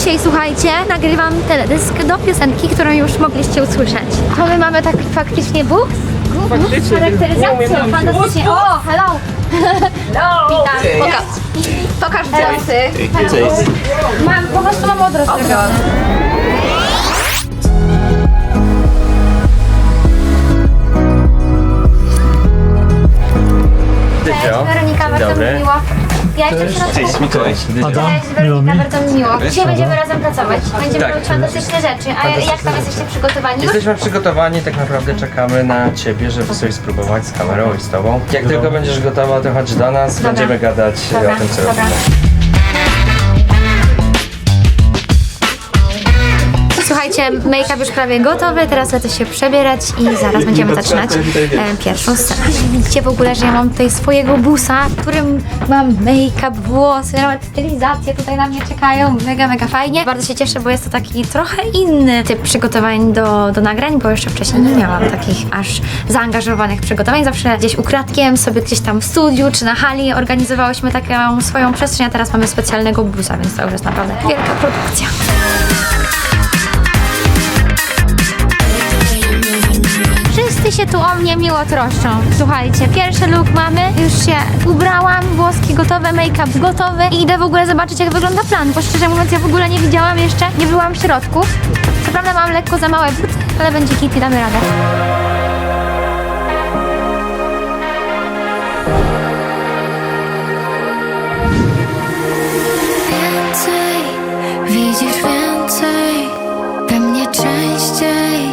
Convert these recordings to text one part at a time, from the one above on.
dzisiaj, słuchajcie, nagrywam teledysk do piosenki, którą już mogliście usłyszeć. To my mamy tak faktycznie bus? Faktycznie. Charakteryzację, fantastycznie. O, hello! Witam, pokaż. Pokaż włosy. Cześć. Mam, po prostu mam odrost zrobiony. Cześć, Weronika, bardzo mi miło. Ja nazywam. Cześć Mikołaj. Cześć, Weronika, bardzo mi miło. Dzisiaj będziemy razem pracować. Będziemy Tak. robić fantastyczne rzeczy. A jak tam jesteście przygotowani? Jesteśmy przygotowani, tak naprawdę czekamy na Ciebie, żeby sobie spróbować z kamerą i z Tobą. Jak tylko będziesz gotowa, to chodź do nas, będziemy gadać Dobra, o tym, co dobra. robimy. Słuchajcie, make-up już prawie gotowy, teraz lecę się przebierać i zaraz będziemy zaczynać e, pierwszą scenę. Widzicie w ogóle, że ja mam tutaj swojego busa, w którym mam make-up, włosy, nawet stylizacje tutaj na mnie czekają, mega, mega fajnie. Bardzo się cieszę, bo jest to taki trochę inny typ przygotowań do, do nagrań, bo jeszcze wcześniej nie miałam takich aż zaangażowanych przygotowań. Zawsze gdzieś ukradkiem sobie gdzieś tam w studiu czy na hali organizowałyśmy taką swoją przestrzeń, a teraz mamy specjalnego busa, więc to już jest naprawdę wielka produkcja. Się tu o mnie miło troszczą. Słuchajcie, pierwszy look mamy, już się ubrałam, włoski gotowe, make-up gotowy i idę w ogóle zobaczyć jak wygląda plan, bo szczerze mówiąc ja w ogóle nie widziałam jeszcze, nie byłam w środku. Co prawda mam lekko za małe buty, ale będzie kit i damy radę. Więcej, widzisz więcej we mnie częściej.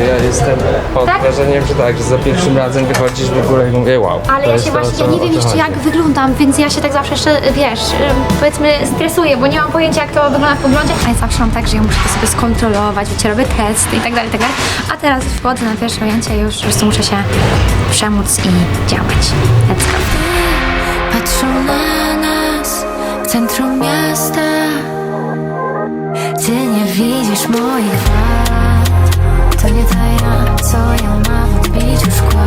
Ja jestem pod Tak? wrażeniem, że tak, że za pierwszym razem wychodzisz w ogóle i mówię wow. Ale to ja jest się to, właśnie, ja nie o wiem co jeszcze chodzi. jak wyglądam, więc ja się tak zawsze jeszcze, wiesz, ym, powiedzmy stresuję, bo nie mam pojęcia jak to wygląda w poglądzie. A ja zawsze mam tak, że ja muszę to sobie skontrolować, wiecie, robię testy i tak dalej, i tak dalej. A teraz wchodzę na pierwsze ujęcie i już po prostu muszę się przemóc i działać. Let's go. Patrzą na nas w centrum miasta. Ty nie widzisz moich wad. To nie ta ja, co ja mam w odbiciu szkła.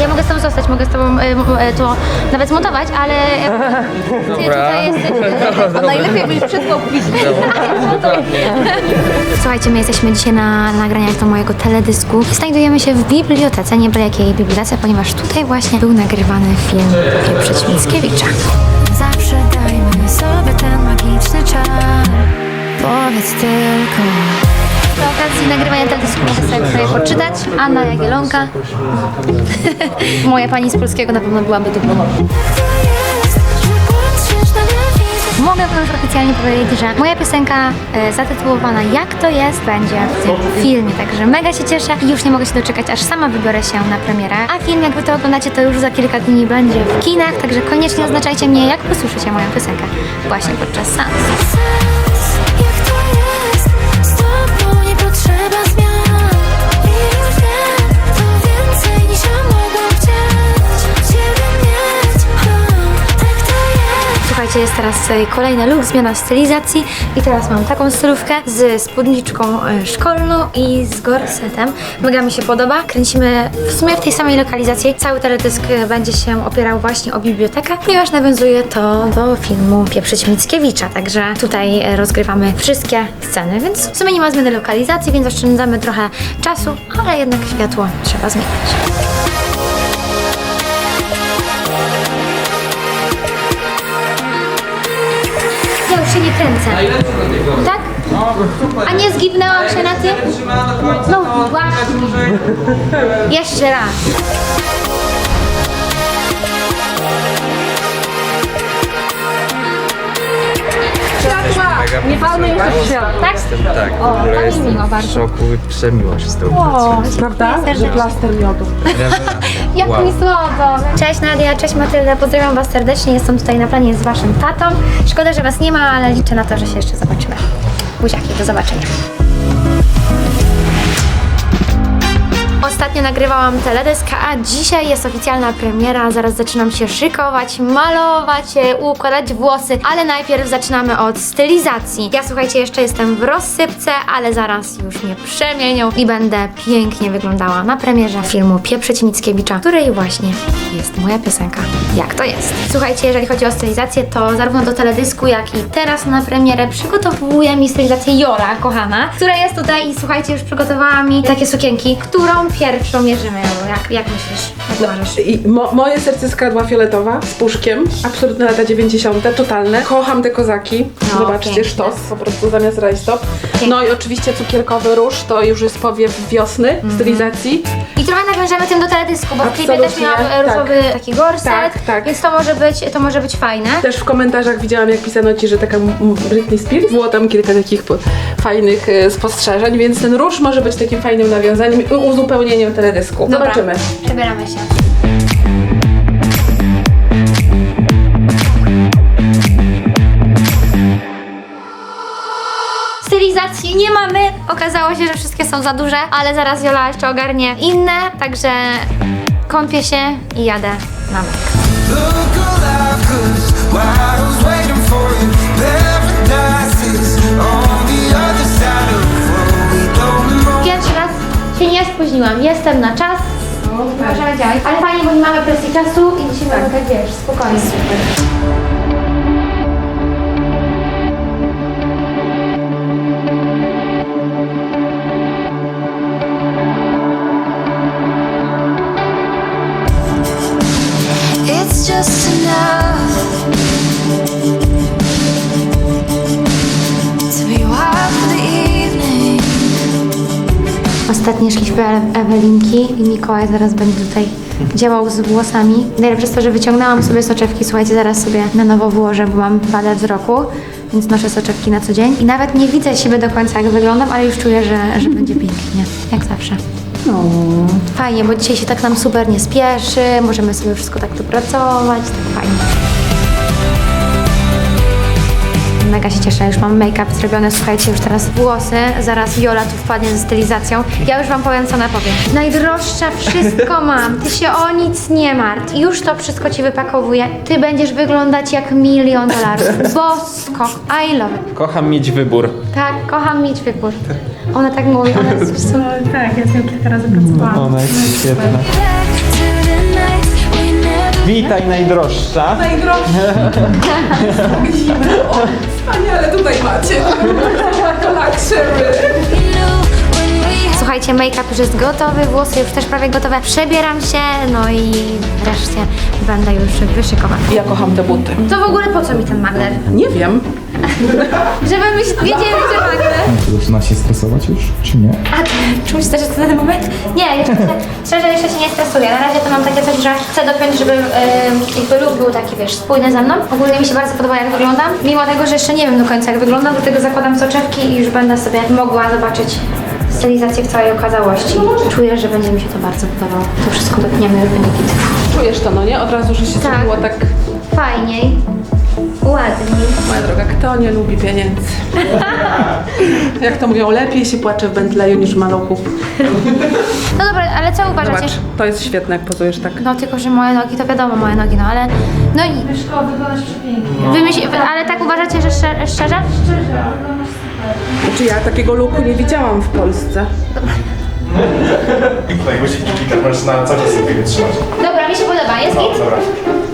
Ja mogę z tobą zostać, mogę z tobą y, y, to nawet zmontować, ale ty Dobra. tutaj jesteś... Najlepiej byś przed tą Słuchajcie, my jesteśmy dzisiaj na nagraniach do mojego teledysku. Znajdujemy się w bibliotece, nie byle jakiej bibliotece, ponieważ tutaj właśnie był nagrywany film Pieprzyć Mickiewicza. Zawsze dajmy sobie ten magiczny czar. Powiedz tylko. Okazji nagrywania teledysku mogę sobie tutaj poczytać. Anna Jagielonka. Moja pani z polskiego na pewno byłaby dumna. Mogę wam oficjalnie powiedzieć, że moja piosenka e, zatytułowana Jak to jest będzie w tym filmie, także mega się cieszę i już nie mogę się doczekać, aż sama wybiorę się na premierę. A film, jak wy to oglądacie, to już za kilka dni będzie w kinach, także koniecznie oznaczajcie mnie, jak posłyszycie moją piosenkę właśnie podczas seansu. Jest teraz e, kolejny look, zmiana stylizacji i teraz mam taką stylówkę z spódniczką e, szkolną i z gorsetem. Mega mi się podoba. Kręcimy w sumie w tej samej lokalizacji. Cały teledysk e, będzie się opierał właśnie o bibliotekę, ponieważ nawiązuje to do filmu Pieprzyć Mickiewicza, także tutaj rozgrywamy wszystkie sceny, więc w sumie nie ma zmiany lokalizacji, więc oszczędzamy trochę czasu, ale jednak światło trzeba zmieniać. Się nie kręcę. Tak? A nie zgibnęłam się na tym? No właśnie. Jeszcze raz. Nie palmy jeszcze w świat. Tak? Jestem tak, w O, ogóle mi jestem miło w bardzo. szoku i przemiło się z tą O, prawda? serdecznie. Że plaster miodu. Jak Wow. mi słodko. Cześć Nadia, cześć Matylda, pozdrawiam Was serdecznie. Jestem tutaj na planie z Waszym tatą. Szkoda, że Was nie ma, ale liczę na to, że się jeszcze zobaczymy. Buziaki, do zobaczenia. Ostatnio nagrywałam teledysk, a dzisiaj jest oficjalna premiera. Zaraz zaczynam się szykować, malować, e, układać włosy, ale najpierw zaczynamy od stylizacji. Ja słuchajcie, jeszcze jestem w rozsypce, ale zaraz już mnie przemienią i będę pięknie wyglądała na premierze filmu Pieprzyć Mickiewicza, której właśnie jest moja piosenka. Jak to jest? Słuchajcie, jeżeli chodzi o stylizację, to zarówno do teledysku, jak i teraz na premierę przygotowuje mi stylizację Jola, kochana, która jest tutaj i słuchajcie, już przygotowała mi takie sukienki, którą pierwszą mierzymy. Jolu? Jak, jak myślisz? Jak uważasz? I mo moje serce skradła fioletowa z puszkiem. Absolutne lata 90. totalne. Kocham te kozaki. No, Zobaczcie, piękne. sztos po prostu zamiast rajstop. Piękne. No i oczywiście cukierkowy róż, to już jest powiew wiosny Mhm. stylizacji. I trochę nawiążemy tym do teledysku, bo w klipie też Absolutnie, miałam e, tak. różowy taki gorset, Tak, tak. więc to może być, to może być fajne. Też w komentarzach widziałam, jak pisano ci, że taka m- Britney Spears. Było tam kilka takich po- fajnych e, spostrzeżeń, więc ten róż może być takim fajnym nawiązaniem i uzupełnieniem teledysku. Dobra, Zobaczymy. Przebieramy się. Stylizacji nie mamy. Okazało się, że wszystkie są za duże, ale zaraz Jola jeszcze ogarnie inne, także kąpię się i jadę na myk. Look alive, 'cause while I was się nie spóźniłam, jestem na czas. Możemy działać. Ale fajnie, bo nie mamy presji czasu i dzisiaj mamy tak wiesz, spokojnie. It's Ew- Ewelinki i Mikołaj zaraz będzie tutaj działał z włosami. Najlepsze jest to, że wyciągnęłam sobie soczewki, słuchajcie, zaraz sobie na nowo włożę, bo mam wadę wzroku, więc noszę soczewki na co dzień. I nawet nie widzę siebie do końca, jak wyglądam, ale już czuję, że, że będzie pięknie, jak zawsze. Fajnie, bo dzisiaj się tak nam super nie spieszy, możemy sobie wszystko tak dopracować, tak fajnie. Mega się cieszę, już mam make-up zrobiony, słuchajcie, już teraz włosy, zaraz Viola tu wpadnie ze stylizacją. Ja już wam powiem, co ona powie. Najdroższa, wszystko mam, ty się o nic nie martw. Już to wszystko ci wypakowuję. Ty będziesz wyglądać jak milion dolarów. Bosko, I love it. Kocham mieć wybór. Tak, kocham mieć wybór. Ona tak mówi, ona jest po prostu... Tak, ja z nią kilka razy pracowałam. Ona jest świetna. Witaj najdroższa. Wspaniale tutaj macie. Knew when we had Słuchajcie, make-up już jest gotowy, włosy już też prawie gotowe. Przebieram się, no i wreszcie będę już wyszykowana. Ja kocham te buty. To w ogóle po co mi ten magler? Nie wiem. Żeby myś wiedzieli, że magler. To zaczyna się stresować już, czy nie? A ty czuć też jest ten moment? Nie, jeszcze się, szczerze jeszcze się nie stresuję. Na razie to mam takie coś, że chcę dopiąć, żeby em, jakby look był taki, wiesz, spójny ze mną. Ogólnie mi się bardzo podoba, jak wyglądam. Mimo tego, że jeszcze nie wiem do końca, jak wyglądam, do tego zakładam soczewki i już będę sobie mogła zobaczyć stylizację w całej okazałości. Czuję, że będzie mi się to bardzo podobało. To wszystko dopniemy, będzie git. Czujesz to, no nie? Od razu, że się Tak. zrobiło tak... Fajniej, ładniej. Moja droga, kto nie lubi pieniędzy? Jak to mówią, lepiej się płacze w Bentleyu niż w maluchu. No dobra, ale co uważacie? Zobacz, to jest świetne, jak pozujesz tak. No tylko, że moje nogi, to wiadomo, moje nogi, no ale... No i... Wyszko, wyglądasz przepięknie. Wymyśl... Ale tak uważacie, że szczerze? szczerze? Znaczy ja takiego looku nie widziałam w Polsce. Tak, musi kilka, możesz na cały czas sobie trzymać. Dobra, mi się podoba, jest No, git? dobra.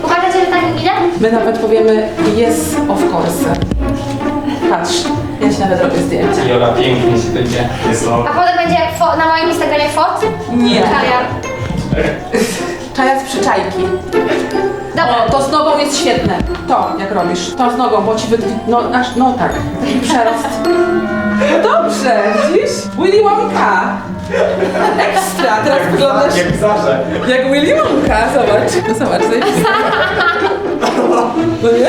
Uważacie, że tak idę? My nawet powiemy yes of course. Patrz, ja ci nawet robię zdjęcia. Jola pięknie się to idzie. Jest to... A potem będzie fo- na moim Instagramie fot? Nie. Kaja. Czaja z przyczajki. Dobra. O, to z nogą jest świetne. To, jak robisz. To z nogą, bo ci wy... No, aż, no tak. Taki przerost. Dobrze, widzisz? Willy Wonka. Ekstra, teraz wyglądasz Jak pisarze. jak Willy Wonka. Zobacz. No zobacz, zajebiste. No nie?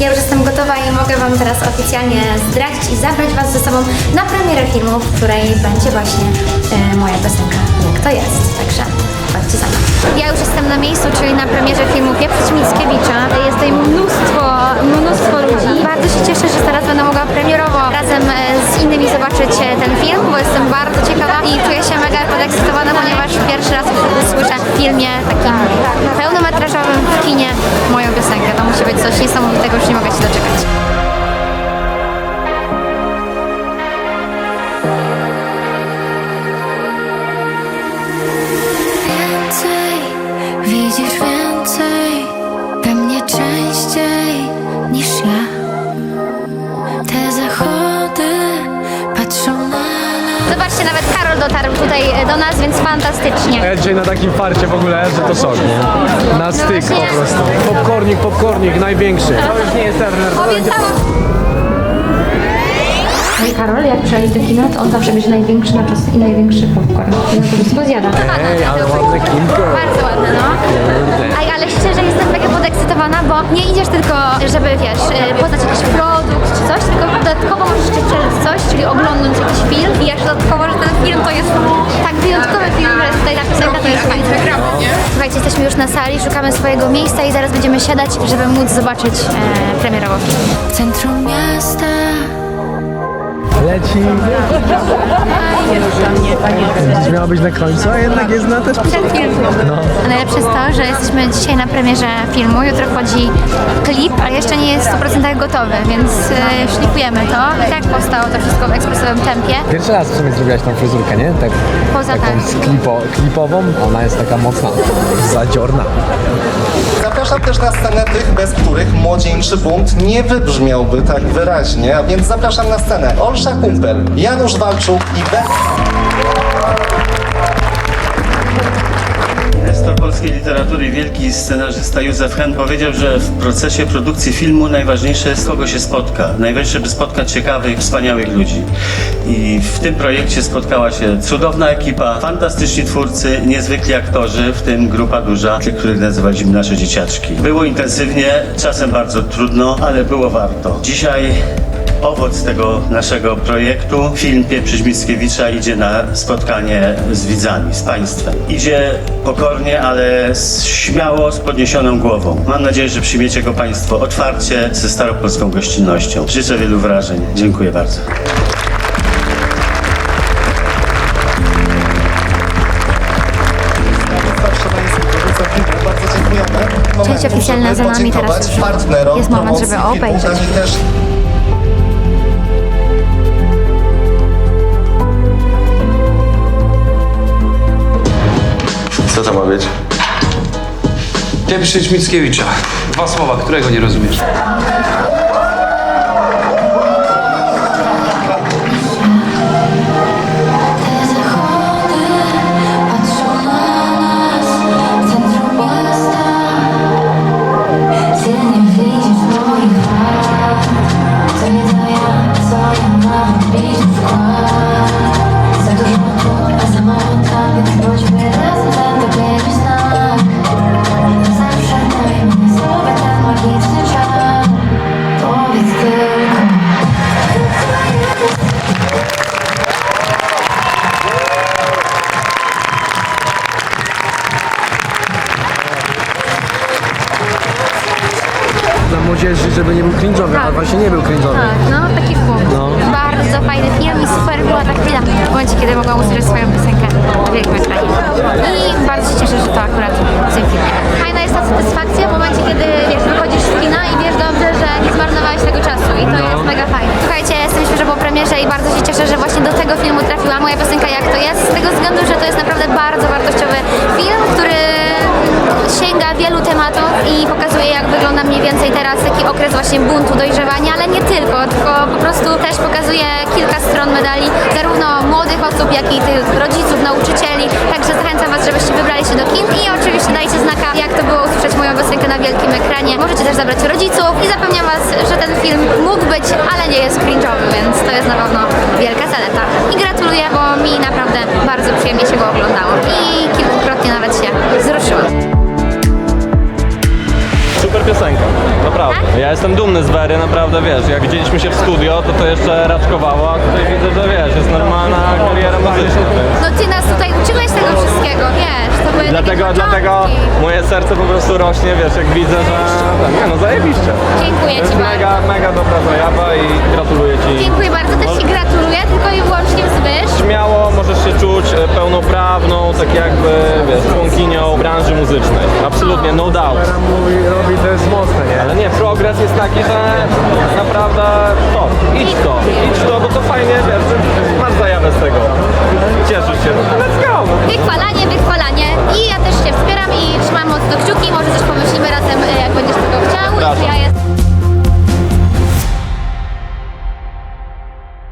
Ja już jestem gotowa Słuchaj, mogę Wam teraz oficjalnie zdradzić i zabrać Was ze sobą na premierę filmu, w której będzie właśnie e, moja piosenka Jak to jest. Także chodźcie za. Ja już jestem na miejscu, czyli na premierze filmu Pieprzyć Mickiewicza. Jest tutaj mnóstwo, mnóstwo ludzi. Bardzo się cieszę, że teraz będę mogła premierowo razem e, z innymi zobaczyć e, ten film, bo jestem bardzo ciekawa i czuję się mega podekscytowana, ponieważ pierwszy raz słyszę w filmie takim pełnometrażowym w kinie moją piosenkę. To musi być coś niesamowitego, już nie mogę się doczekać. Fantastycznie. Ja dzisiaj na takim farcie w ogóle, że to sok, nie? Na styk właśnie. po prostu. Popcornik, popcornik, największy. To już nie jest Turner, No i Karol, jak przychodzi do kina, to on zawsze bierze największy na czas i największy popcorn. I on po prostu zjada. Ej, ale ładne kinko. Bardzo ładne, no. Aj, ale szczerze jestem mega podekscytowana, bo nie idziesz tylko, żeby wiesz, e, poznać jakiś produkt czy coś, tylko dodatkowo możesz jeszcze przeżyć coś, czyli oglądać jakiś film i jeszcze dodatkowo, że ten film to jest tak wyjątkowy film, że jest tutaj ta piosenka, to jest fajne. Słuchajcie, jesteśmy już na sali, szukamy swojego miejsca i zaraz będziemy siadać, żeby móc zobaczyć e, premierowo film. W centrum miasta Leci. Miała być na końcu, a jednak jest na też Przed filmem. No. A najlepsze jest to, że jesteśmy dzisiaj na premierze filmu, jutro wchodzi klip, ale jeszcze nie jest w 100% gotowy, więc e, szlifujemy to. I tak powstało to wszystko w ekspresowym tempie. Pierwszy raz w sumie zrobiłaś tą fryzurkę, nie? Tak, Poza taką tak. klipową. Ona jest taka mocna, zadziorna. Zapraszam też na scenę tych, bez których młodzieńczy bunt nie wybrzmiałby tak wyraźnie, a więc zapraszam na scenę. Olsza Kumpel, Janusz Walczuk i Bez... polskiej literatury, wielki scenarzysta Józef Hen powiedział, że w procesie produkcji filmu najważniejsze jest kogo się spotka. Najważniejsze, by spotkać ciekawych, wspaniałych ludzi. I w tym projekcie spotkała się cudowna ekipa, fantastyczni twórcy, niezwykli aktorzy, w tym grupa duża, tych, których nazywaliśmy nasze dzieciaczki. Było intensywnie, czasem bardzo trudno, ale było warto. Dzisiaj Owoc tego naszego projektu, film Pieprzyć Mickiewicza idzie na spotkanie z widzami, z Państwem. Idzie pokornie, ale śmiało, z podniesioną głową. Mam nadzieję, że przyjmiecie go Państwo otwarcie, ze staropolską gościnnością. Życzę wielu wrażeń. Dziękuję bardzo. Momentu, oficjalna za nami, teraz już jest moment, żeby obejrzeć. Co to ma być? Pieprzyć Mickiewicza. Dwa słowa, którego nie rozumiesz. Młodzieży, żeby nie był cringe'owy, a właśnie nie był cringe'owy. Tak, no taki punkt. No. Bardzo fajny film i super była ta chwila w momencie, kiedy mogłam usłyszeć swoją piosenkę na wielkim ekranie. I bardzo się cieszę, że to akurat w tym filmie. Fajna jest ta satysfakcja w momencie, kiedy wiesz, wychodzisz z kina i wiesz dobrze, że nie zmarnowałeś tego czasu i to jest mega fajne. Słuchajcie, jestem świeżo po premierze i bardzo się cieszę, że właśnie do tego filmu trafiła moja piosenka Jak to jest, z tego względu, że to jest naprawdę bardzo wartościowy wielu tematów i pokazuje jak wygląda mniej więcej teraz taki okres właśnie buntu, dojrzewania, ale nie tylko, tylko po prostu też pokazuje kilka stron medali, zarówno młodych osób, jak i tych rodziców, nauczycieli, także zachęcam Was, żebyście wybrali się do kin i oczywiście dajcie znaka, jak to było usłyszeć moją piosenkę na wielkim ekranie. Możecie też zabrać rodziców i zapewniam Was, że ten film mógł być, ale nie jest cringe'owy, więc to jest na pewno wielka zaleta. I gratuluję, bo mi naprawdę bardzo przyjemnie się go oglądało i naprawdę. Ja jestem dumny z Wery, naprawdę wiesz, jak widzieliśmy się w studio, to to jeszcze raczkowało, a tutaj widzę, że wiesz, jest normalna kariera muzyczna. No ty nas tutaj uczyłeś tego wszystkiego, wiesz, to były Dlatego, takie dlatego moje serce po prostu rośnie, wiesz, jak widzę, że nie no zajebiście. Dziękuję To ci jest bardzo. mega, mega dobra zajawa i gratuluję Ci. Dziękuję bardzo, też Ci gratuluję, tylko i wyłącznie Zbysz. Śmiało możesz się czuć e, pełnoprawną, tak jakby, wiesz, jaskinią branży muzycznej. Absolutnie, no doubt. Mówi, robi to jest mocne, nie? Ale nie, progres jest taki, że naprawdę to, idź to, idź to, bo to fajnie, wiesz, masz zajawę z tego. Cieszysz się, no let's go. No. Wychwalanie, wychwalanie i ja też się wspieram i trzymam mocno kciuki, może też pomyślimy razem, e, jak będziesz tego chciał. Zapraszam. Ja jest...